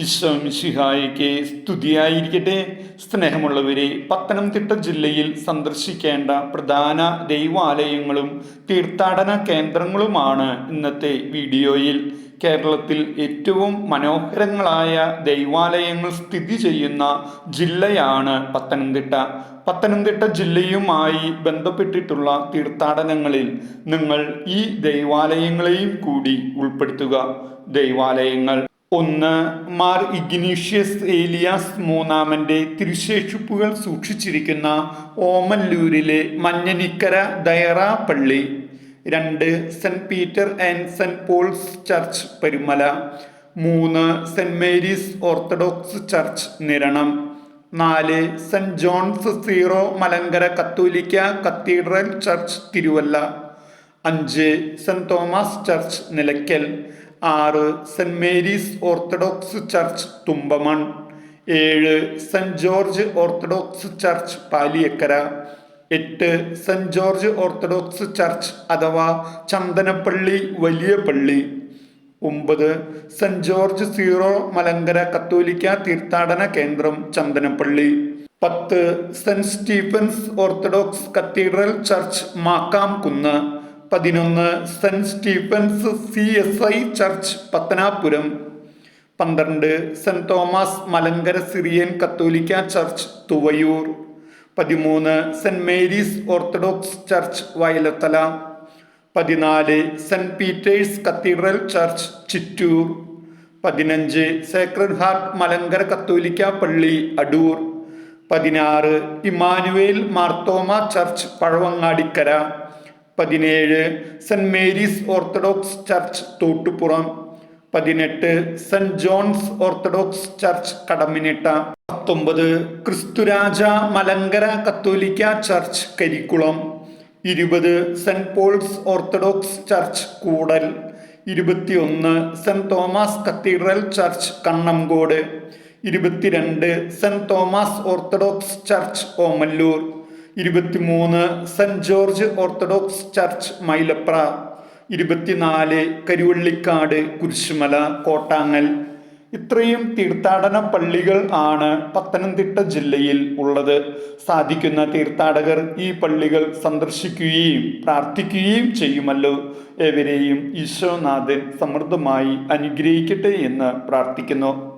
ഈശോമിഷിഹായിക്ക് സ്തുതിയായിരിക്കട്ടെ. സ്നേഹമുള്ളവരെ പത്തനംതിട്ട ജില്ലയിൽ സന്ദർശിക്കേണ്ട പ്രധാന ദൈവാലയങ്ങളും തീർത്ഥാടന കേന്ദ്രങ്ങളുമാണ് ഇന്നത്തെ വീഡിയോയിൽ. കേരളത്തിൽ ഏറ്റവും മനോഹരങ്ങളായ ദൈവാലയങ്ങൾ സ്ഥിതി ചെയ്യുന്ന ജില്ലയാണ് പത്തനംതിട്ട. പത്തനംതിട്ട ജില്ലയുമായി ബന്ധപ്പെട്ടിട്ടുള്ള തീർത്ഥാടനങ്ങളിൽ നിങ്ങൾ ഈ ദൈവാലയങ്ങളെയും കൂടി ഉൾപ്പെടുത്തുക. ദൈവാലയങ്ങൾ ഒന്ന് മാർ ഇഗ്നീഷ്യസ് ഏലിയാസ് മൂന്നാമന്റെ തിരുശേഷിപ്പുകൾ സൂക്ഷിച്ചിരിക്കുന്ന ഓമല്ലൂരിലെ മഞ്ഞനിക്കര ദയറ പള്ളി രണ്ട് Saint Peter and Saint Paul's church Perumala. മൂന്ന് Saint Mary's Orthodox church Niranam. നാല് സെന്റ് ജോൺസ് സീറോ മലങ്കര കത്തോലിക്ക കത്തീഡ്രൽ ചർച്ച് തിരുവല്ല. അഞ്ച് സെന്റ് തോമസ് ചർച്ച് നിലയ്ക്കൽ. ആറ് Saint Mary's Orthodox church Thumpamon ഏഴ് Saint George Orthodox church Paliyakkara എട്ട് സെന്റ് ജോർജ് ഓർത്തഡോക്സ് ചർച്ച് അഥവാ ചന്ദനപ്പള്ളി വലിയ പള്ളി ഒമ്പത് സെന്റ് ജോർജ് സീറോ മലങ്കര കത്തോലിക്ക തീർത്ഥാടന കേന്ദ്രം ചന്ദനപ്പള്ളി പത്ത് Saint Stephen's Orthodox cathedral church Makkamkunnu പതിനൊന്ന് Saint Stephen's C S I church Pathanapuram. പന്ത്രണ്ട് Saint Thomas Malankara Syrian Catholic church Thuvayur. പതിമൂന്ന് Saint Mary's Orthodox church Vayalathala. പതിനാല് Saint Peter's cathedral church Chittoor. പതിനഞ്ച് sacred heart Malankara കത്തോലിക്ക പള്ളി അടൂർ. പതിനാറ് Emmanuel Marthoma church Pazhavangadikkara. പതിനേഴ് Saint Mary's Orthodox church Thottupuram പതിനെട്ട് Saint John's Orthodox church Kadammanitta പത്തൊമ്പത് ക്രിസ്തുരാജ Malankara Catholic church Karikkulam ഇരുപത് Saint Paul's Orthodox church Koodal ഇരുപത്തിയൊന്ന് Saint Thomas cathedral church Kannamcode ഇരുപത്തിരണ്ട് Saint Thomas Orthodox church Omallur ഇരുപത്തിമൂന്ന് Saint George Orthodox church Mylapra ഇരുപത്തിനാല് കരുവള്ളിക്കാട് കുരിശുമല കോട്ടാങ്ങൽ. ഇത്രയും തീർത്ഥാടന പള്ളികൾ ആണ് പത്തനംതിട്ട ജില്ലയിൽ ഉള്ളത്. സാധിക്കുന്ന തീർത്ഥാടകർ ഈ പള്ളികൾ സന്ദർശിക്കുകയും പ്രാർത്ഥിക്കുകയും ചെയ്യുമല്ലോ. ഏവരെയും ഈശോനാഥൻ സമൃദ്ധമായി അനുഗ്രഹിക്കട്ടെ എന്ന് പ്രാർത്ഥിക്കുന്നു.